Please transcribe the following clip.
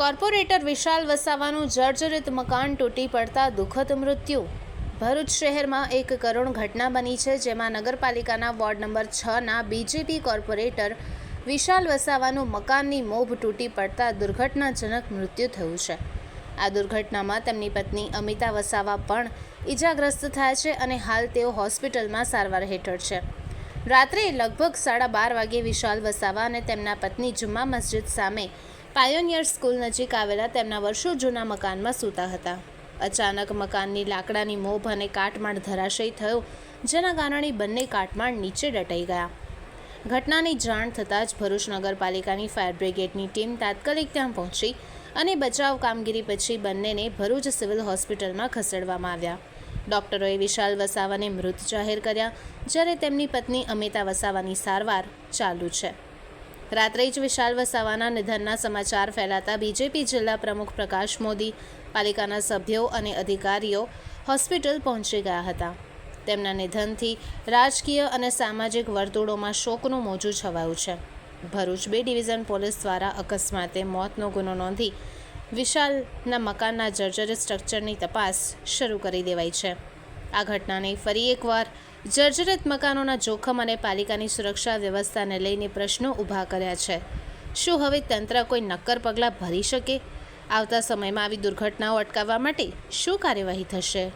Corporator Vishal વસાવાનું જર્જરિત મકાન તૂટી પડતા દુઃખદ મૃત્યુ. ભરૂચ શહેરમાં એક કરુણ ઘટના બની છે, જેમાં નગરપાલિકાના વોર્ડ નંબર છના બીજેપી કોર્પોરેટર વિશાલ વસાવાનું મકાનની મોભ તૂટી પડતા દુર્ઘટનાજનક મૃત્યુ થયું છે. આ દુર્ઘટનામાં તેમની પત્ની અમિતા વસાવા પણ ઈજાગ્રસ્ત થયા છે અને હાલ તેઓ હોસ્પિટલમાં સારવાર હેઠળ છે. રાત્રે લગભગ સાડા બાર વાગે વિશાલ વસાવા અને તેમના પત્ની જુમ્મા મસ્જિદ સામે પાયોનિયર સ્કૂલ નજીક આવેલા તેમના વર્ષો જૂના મકાનમાં સૂતા હતા. અચાનક મકાનની લાકડાની મોભ અને કાટમાળ ધરાશયી થયો, જેના કારણે બંને કાટમાળ નીચે દટાઈ ગયા. ઘટનાની જાણ થતાં જ ભરૂચ નગરપાલિકાની ફાયર બ્રિગેડની ટીમ તાત્કાલિક ત્યાં પહોંચી અને બચાવ કામગીરી પછી બંનેને ભરૂચ સિવિલ હોસ્પિટલમાં ખસેડવામાં આવ્યા. ડોક્ટરોએ વિશાલ વસાવાને મૃત જાહેર કર્યા, જ્યારે તેમની પત્ની અમિતા વસાવાની સારવાર ચાલુ છે. રાત્રે જ વિશાલ વસાવાના નિધનના સમાચાર ફેલાતા બીજેપી જિલ્લા પ્રમુખ પ્રકાશ મોદી, પાલિકાના સભ્યો અને અધિકારીઓ હોસ્પિટલ પહોંચી ગયા હતા. તેમના નિધનથી રાજકીય અને સામાજિક વર્તુળોમાં શોકનું મોજું છવાયું છે. ભરૂચ બે ડિવિઝન પોલીસ દ્વારા અકસ્માતે મોતનો ગુનો નોંધી વિશાલના મકાનના જર્જરિત સ્ટ્રક્ચરની તપાસ શરૂ કરી દેવાઈ છે. આ ઘટનાને ફરી એકવાર જર્જરિત મકાનોના જોખમ અને પાલિકાની સુરક્ષા વ્યવસ્થાને લઈને પ્રશ્નો ઊભા કર્યા છે. શું હવે તંત્ર કોઈ નક્કર પગલાં ભરી શકે? આવતા સમયમાં આવી દુર્ઘટનાઓ અટકાવવા માટે શું કાર્યવાહી થશે?